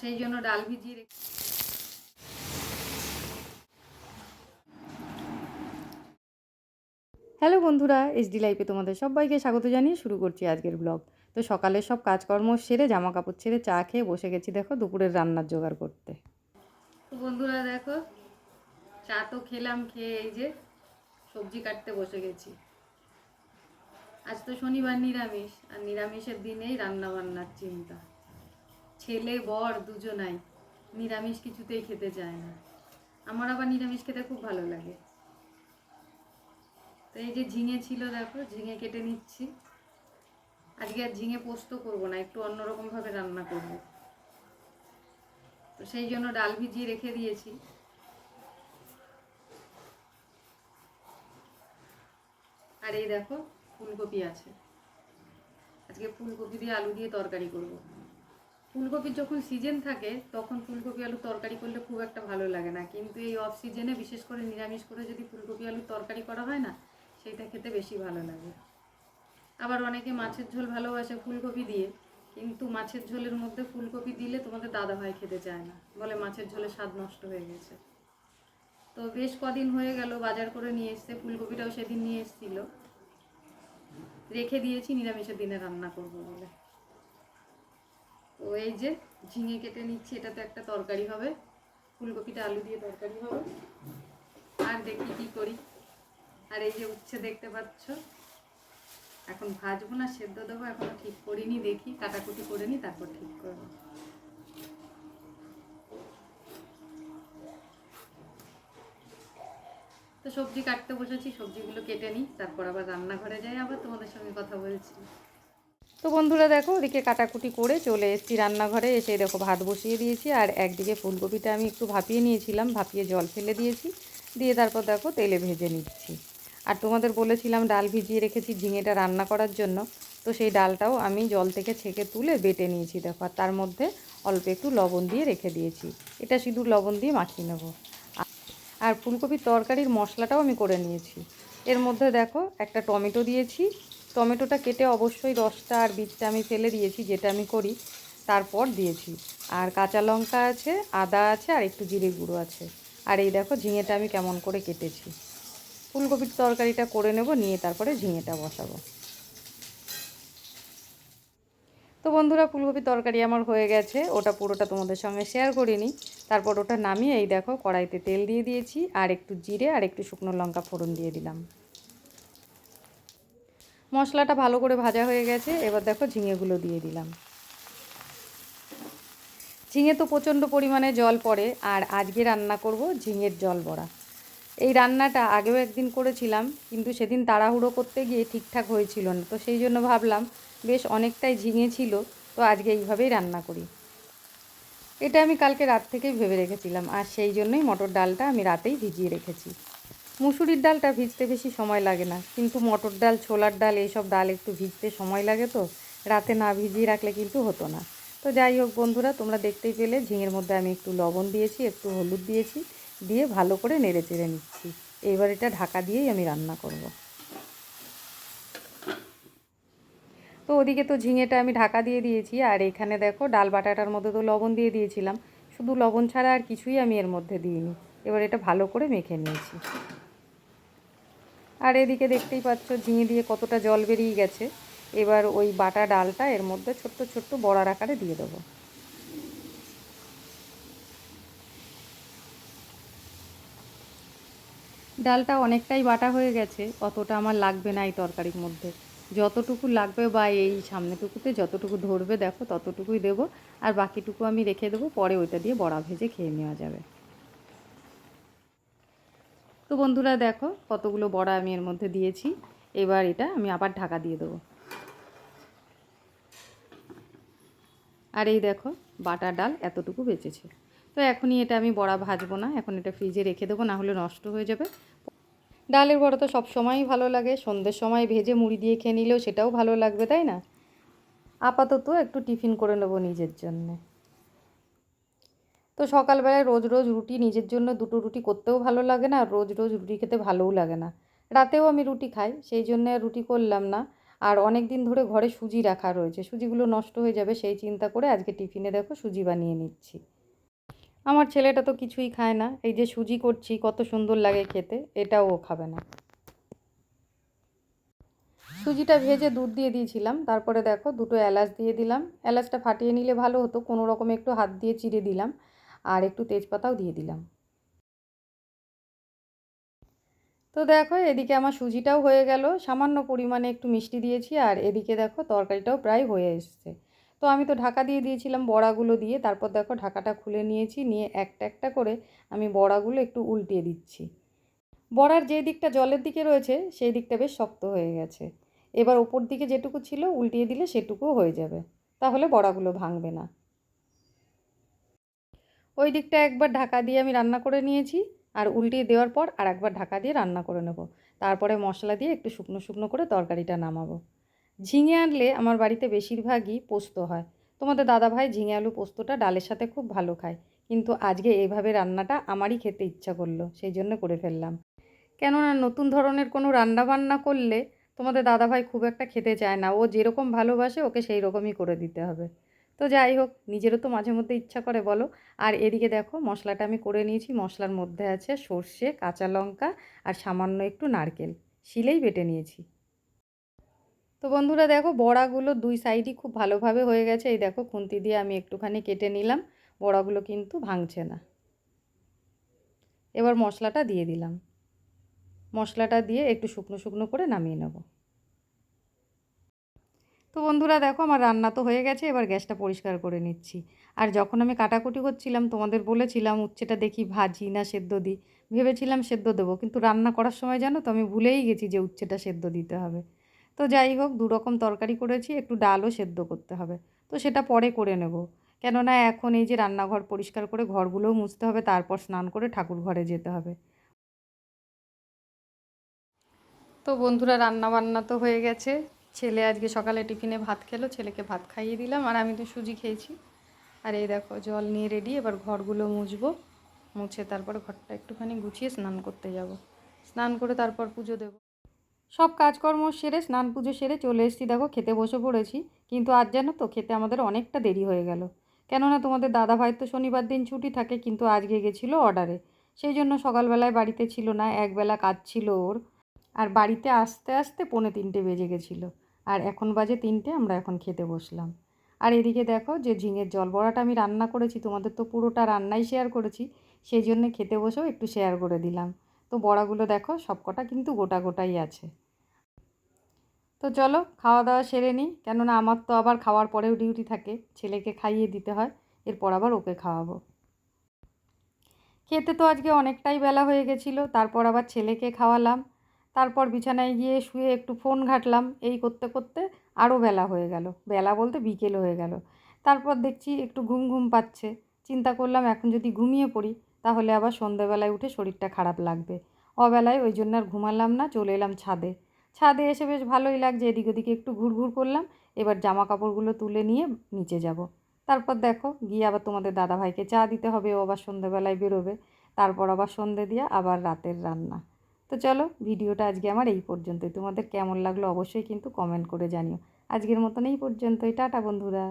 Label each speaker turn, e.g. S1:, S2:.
S1: সেই জন্য ডাল ভিজিয়ে রেখে হ্যালো বন্ধুরা এসডি লাইফে তোমাদের সবাইকে স্বাগত জানিয়ে শুরু করছি আজকের ব্লগ তো সকালে সব কাজকর্ম সেরে জামা কাপড় ছেড়ে চা খেয়ে বসে গেছি দেখো দুপুরের রান্নার জোগাড় করতে। তো বন্ধুরা দেখো চা তো খেলাম খেয়ে এই যে সবজি কাটতে বসে গেছি। আজ তো শনিবার নিরামিষ আর নিরামিষের দিনেই রান্না বান্নার চিন্তা। ছেলে, বর দুজনাই নিরামিষ কিছুতেই খেতে চায় না। আমার আবার নিরামিষ খেতে খুব ভালো লাগে। তো এই যে ঝিঙে ছিল দেখো, ঝিঙে কেটে নিচ্ছি। আজকে আর ঝিঙে পোস্ত করব না, একটু অন্যরকম ভাবে রান্না করব। তো সেই জন্য ডাল ভিজিয়ে রেখে দিয়েছি। আর এই দেখো, ফুলকপি আছে। আজকে ফুলকপি দিয়ে আলু দিয়ে তরকারি করব। ফুলকপির যখন সিজন থাকে, তখন ফুলকপি আলু তরকারি করলে খুব একটা ভালো লাগে না। কিন্তু এই অফ সিজনে বিশেষ করে নিরামিষ করে যদি ফুলকপি আলু তরকারি করা হয় না সেইটা খেতে বেশি ভালো লাগে। আবার অনেকে মাছের ঝোল ভালোবাসে ফুলকপি দিয়ে, কিন্তু মাছের ঝোলের মধ্যে ফুলকপি দিলে তোমাদের দাদা ভাই খেতে চায় না। বলে মাছের ঝোলে স্বাদ নষ্ট হয়ে গেছে। তো বেশ কদিন হয়ে গেল বাজার করে নিয়ে এসছে, ফুলকপিটাও সেদিন নিয়ে এসেছিল। রেখে দিয়েছি, নিরামিষের দিনে রান্না করব বলে। তো এই যে ঝিঙে কেটে নিচ্ছি এটা তো একটা তরকারি হবে। ফুলকপিটা আলু দিয়ে তরকারি হবে। আর দেখি কি করি। আর এই যে উচ্ছে দেখতে পাচ্ছ। এখন ভাজবো না, সেদ্ধ দেবো, এখনও ঠিক করিনি, দেখি। কাটাকুটি করে নি, তারপর ঠিক করব। তো সবজি কাটতে বসেছি, সবজিগুলো কেটে নিই তারপর আবার রান্নাঘরে যাই আবার, তোমাদের সঙ্গে কথা বলছি। তো বন্ধুরা দেখো, ওদিকে কাটাকুটি করে চলে এসেছি রান্নাঘরে। এসে দেখো ভাত বসিয়ে দিয়েছি আর একদিকে ফুলকপিটা আমি একটু ভাপিয়ে নিয়েছিলাম, ভাপিয়ে জল ফেলে দিয়েছি। দিয়ে তারপর দেখো তেলে ভেজে নিচ্ছি। আর তোমাদের বলেছিলাম ডাল ভিজিয়ে রেখেছি ঝিঙেটা রান্না করার জন্য। তো সেই ডালটাও আমি জল থেকে ছেঁকে তুলে বেটে নিয়েছি দেখো। আর তার মধ্যে অল্প একটু লবণ দিয়ে রেখে দিয়েছি। এটা শুধু লবণ দিয়ে মাখিয়ে নেব। আর ফুলকপির তরকারির মশলাটাও আমি করে নিয়েছি। এর মধ্যে দেখো একটা টমেটো দিয়েছি টমেটোটা কেটে অবশ্যই রসটা আর বীজটা আমি ফেলে দিয়েছি, যেটা আমি করি, তারপর দিয়েছি। আর কাঁচা লঙ্কা আছে, আদা আছে, আর একটু জিরে গুঁড়ো আছে। আর এই দেখো ঝিঙেটা আমি কেমন করে কেটেছি। ফুলকপির তরকারিটা করে নেব, নিয়ে তারপরে ঝিঙেটা বসাবো। তো বন্ধুরা ফুলকপির তরকারি আমার হয়ে গেছে। ওটা পুরোটা তোমাদের সঙ্গে শেয়ার করিনি। তারপর ওটা নামিয়ে এই দেখো কড়াইতে তেল দিয়ে দিয়েছি, আর একটু জিরে, আর একটু শুকনো লঙ্কা ফোড়ন দিয়ে দিলাম। মশলাটা ভালো করে ভাজা হয়ে গেছে। এবার দেখো ঝিঙেগুলো দিয়ে দিলাম। ঝিঙে তো প্রচণ্ড পরিমাণে জল পড়ে, আর আজকে রান্না করব ঝিঙের জল বড়া। এই রান্নাটা আগেও একদিন করেছিলাম, কিন্তু সেদিন তাড়াহুড়ো করতে গিয়ে ঠিকঠাক হয়েছিল না। তো সেই জন্য ভাবলাম, বেশ অনেকটাই ঝিঙে ছিল, তো আজকে এইভাবেই রান্না করি। এটা আমি কালকে রাত থেকেই ভেবে রেখেছিলাম, আর সেই জন্যই মটর ডালটা আমি রাতেই ভিজিয়ে রেখেছি। মুসুরির ডালটা ভিজতে বেশি সময় লাগে না। কিন্তু মটর ডাল, ছোলার ডাল, এইসব ডাল একটু ভিজতে সময় লাগে তো। রাতে না ভিজিয়ে রাখলে কিন্তু হতো না। তো যাই হোক বন্ধুরা, তোমরা দেখতেই পেলে, ঝিঙের মধ্যে আমি একটু লবণ দিয়েছি, একটু হলুদ দিয়েছি, দিয়ে ভালো করে নেড়ে চেড়ে নিচ্ছি। এবার এটা ঢাকা দিয়েই আমি রান্না করব। তো ওদিকে তো ঝিঙেটা আমি ঢাকা দিয়ে দিয়েছি, আর এখানে দেখো ডাল বাটাটার মধ্যে তো লবণ দিয়ে দিয়েছিলাম। শুধু লবণ ছাড়া আর কিছুই আমি এর মধ্যে দিইনি। এবার এটা ভালো করে মেখে নিয়েছি। আর এদিকে দেখতেই পাচ্ছ ঝিঙে দিয়ে কতটা জল বেরিয়ে গেছে। এবার ওই বাটা ডালটা এর মধ্যে ছোট্ট ছোট্ট বড়ার আকারে দিয়ে দেবো। ডালটা অনেকটাই বাটা হয়ে গেছে, অতটা আমার লাগবে না এই তরকারির মধ্যে। যতটুকু লাগবে বা এই সামনেটুকুতে যতটুকু ধরবে, দেখো ততটুকুই দেবো। আর বাকিটুকু আমি রেখে দেবো, পরে ওইটা দিয়ে বড়া ভেজে খেয়ে নেওয়া যাবে। তো বন্ধুরা দেখো কতগুলো বড়া আমি এর মধ্যে দিয়েছি। এবার এটা আমি আবার ঢাকা দিয়ে দেবো। আর এই দেখো বাটা ডাল এতটুকু বেঁচেছে। তো এখনই এটা আমি বড়া ভাজবো না, এখন এটা ফ্রিজে রেখে দেবো, না হলে নষ্ট হয়ে যাবে। ডালের বড়া তো সব সময়ই ভালো লাগে, সন্ধ্যের সময় ভেজে মুড়ি দিয়ে খেয়ে নিলেও সেটাও ভালো লাগবে, তাই না? আপাতত একটু টিফিন করে নেব নিজের জন্যে। তো সকালবেলায় রোজ রোজ রুটি নিজের জন্য দুটো রুটি করতেও ভালো লাগে না রোজ রোজ রুটি খেতে ভালোও লাগে না। রাতেও আমি রুটি খাই, সেই জন্য রুটি করলাম না। আর অনেক দিন ধরে ঘরে সুজি রাখা রয়েছে, সুজিগুলো নষ্ট হয়ে যাবে সেই চিন্তা করে আজকে টিফিনে দেখো সুজি বানিয়ে নিচ্ছি। আমার ছেলেটা তো কিছুই খায় না, এই যে সুজি করছি, কত সুন্দর লাগে খেতে, এটাও ও খাবে না। সুজিটা ভেজে দুধ দিয়ে দিয়েছিলাম, তারপরে দেখো দুটো এলাচ দিয়ে দিলাম। এলাচটা ফাটিয়ে নিলে ভালো হতো, কোনো রকমে একটু হাত দিয়ে চিড়ে দিলাম। আর একটু তেজপাতাও দিয়ে দিলাম। তো দেখো, এদিকে আমার সুজিটাও হয়ে গেল। সামান্য পরিমাণে একটু মিষ্টি দিয়েছি আর এদিকে দেখো, তরকারিটাও প্রায় হয়ে এসছে। তো আমি তো ঢাকা দিয়ে দিয়েছিলাম বড়াগুলো দিয়ে, তারপর দেখো ঢাকাটা খুলে নিয়েছি, নিয়ে একটা একটা করে আমি বড়াগুলো একটু উল্টিয়ে দিচ্ছি। বড়ার যে দিকটা জলের দিকে রয়েছে, সেই দিকটা বেশ শক্ত হয়ে গেছে। এবার ওপর দিকে যেটুকু ছিল, উল্টিয়ে দিলে সেটুকুও হয়ে যাবে। তাহলে বড়াগুলো ভাঙবে না। ওই দিকটা একবার ঢাকা দিয়ে আমি রান্না করে নিয়েছি, আর উল্টিয়ে দেওয়ার পর আর একবার ঢাকা দিয়ে রান্না করে নেব। তারপরে মশলা দিয়ে একটু শুকনো শুকনো করে তরকারিটা নামাবো। ঝিঙে আনলে আমার বাড়িতে বেশিরভাগই পোস্ত হয়। তোমাদের দাদাভাই ঝিঙে আলু পোস্তটা ডালের সাথে খুব ভালো খায়, কিন্তু আজকে এইভাবে রান্নাটা আমারই খেতে ইচ্ছা করল, সেই জন্য করে ফেললাম। কেননা নতুন ধরনের কোনো রান্না বান্না করলে তোমাদের দাদাভাই খুব একটা খেতে চায় না, ও যেরকম ভালোবাসে ওকে সেই রকমই করে দিতে হবে। তো যাই হোক, নিজেরও তো মাঝে মধ্যে ইচ্ছা করে বলো। আর এদিকে দেখো, মশলাটা আমি করে নিয়েছি। মশলার মধ্যে আছে সর্ষে, কাঁচা লঙ্কা আর সামান্য একটু নারকেল। শিলেই বেটে নিয়েছি। তো বন্ধুরা দেখো, বড়াগুলো দুই সাইডই খুব ভালোভাবে হয়ে গেছে। এই দেখো, খুন্তি দিয়ে আমি একটুখানি কেটে নিলাম। বড়াগুলো কিন্তু ভাঙছে না। এবার মশলাটা দিয়ে দিলাম। মশলাটা দিয়ে একটু শুকনো শুকনো করে নামিয়ে নেব। তো বন্ধুরা দেখো আমার রান্না তো হয়ে গেছে, এবার গ্যাসটা পরিষ্কার করে নিচ্ছি। আর যখন আমি কাটাকুটি করছিলাম, তোমাদের বলেছিলাম উচ্ছেটা দেখি ভাজি না সেদ্ধ দিই। ভেবেছিলাম সেদ্ধ দেবো, কিন্তু রান্না করার সময় জানো তো, আমি ভুলেই গেছি যে উচ্ছেটা সেদ্ধ দিতে হবে। তো যাই হোক দু রকম তরকারি করেছি, একটু ডালও সেদ্ধ করতে হবে। তো সেটা পরে করে নেব। কেননা এখন এই যে রান্নাঘর পরিষ্কার করে ঘরগুলোও মুছতে হবে, তারপর স্নান করে ঠাকুর ঘরে যেতে হবে। তো বন্ধুরা রান্না বান্না তো হয়ে গেছে। ছেলে আজকে সকালে টিফিনে ভাত খেলো, ছেলেকে ভাত খাইয়ে দিলাম আর আমি তো সুজি খেয়েছি। আর এই দেখো, জল নিয়ে রেডি এবার ঘরগুলো মুছবো, মুছে তারপর ঘরটা একটুখানি গুছিয়ে স্নান করতে যাব। স্নান করে তারপর পুজো দেব। সব কাজকর্ম সেরে, স্নান পুজো সেরে চলে এসেছি। দেখো, খেতে বসে পড়েছি, কিন্তু আজ জানো তো, খেতে আমাদের অনেকটা দেরি হয়ে গেল। কেননা তোমাদের দাদা ভাই তো শনিবার দিন ছুটি থাকে, কিন্তু আজকে গেছিল অর্ডারে সেই জন্য সকালবেলায় বাড়িতে ছিল না, একবেলা কাজ ছিল ওর। আর বাড়িতে আসতে আসতে পৌনে তিনটে বেজে গেছিল। আর এখন বাজে তিনটে, আমরা এখন খেতে বসলাম। আর এদিকে দেখো যে ঝিঙের জল বড়াটা আমি রান্না করেছি, তোমাদের তো পুরোটা রান্নাই শেয়ার করেছি সেই জন্য খেতে বসেও একটু শেয়ার করে দিলাম। তো বড়াগুলো দেখো, সবকটা কিন্তু গোটা গোটাই আছে। তো চলো খাওয়া দাওয়া সেরে নিই, কেননা আমার তো আবার খাওয়ার পরেও ডিউটি থাকে, ছেলেকে খাইয়ে দিতে হয়, এরপর আবার ওকে খাওয়াবো। খেতে তো আজকে অনেকটাই বেলা হয়ে গেছিল, তারপর আবার ছেলেকে খাওয়ালাম তারপর বিছানায় গিয়ে শুয়ে একটু ফোন ঘাটলাম। এই করতে করতে আরও বেলা হয়ে গেল। বেলা বলতে বিকেল হয়ে গেল। তারপর দেখছি একটু ঘুম ঘুম পাচ্ছে। চিন্তা করলাম এখন যদি ঘুমিয়ে পড়ি, তাহলে আবার সন্ধেবেলায় উঠে শরীরটা খারাপ লাগবে। অবেলায় ওই জন্য আর ঘুমালাম না, চলে এলাম ছাদে। ছাদে এসে বেশ ভালোই লাগছে, এদিক ওদিকে একটু ঘুরঘুর করলাম। এবার জামা কাপড়গুলো তুলে নিয়ে নিচে যাব। তারপর দেখো, গিয়ে আবার তোমাদের দাদাভাইকে চা দিতে হবে, ও আবার সন্ধেবেলায় বেরোবে। তারপর আবার সন্ধে দিয়ে আবার রাতের রান্না। তো চলো ভিডিওটা আজকে আমার এই পর্যন্তই। তোমাদের কেমন লাগল অবশ্যই কিন্তু কমেন্ট করে জানিও। আজকের মতন এই পর্যন্তই। টাটা বন্ধুরা।